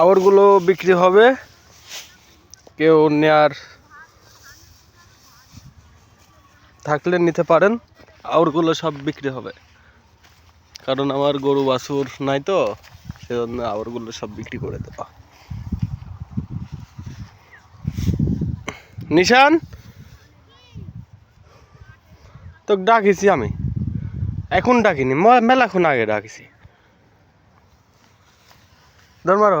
আওরগুলো বিক্রি হবে। কেউ নেয়ার থাকলে নিতে পারেন। আওরগুলো সব বিক্রি হবে। কারণ আমার গরু বাছুর নাই তো, সেজন্য আওরগুলো সব বিক্রি করে দেওয়া নিশান? তো ডাকিছি আমি। এখন ডাকিনি মেলাক্ষণ আগে ডাকিছি। ধর মারো।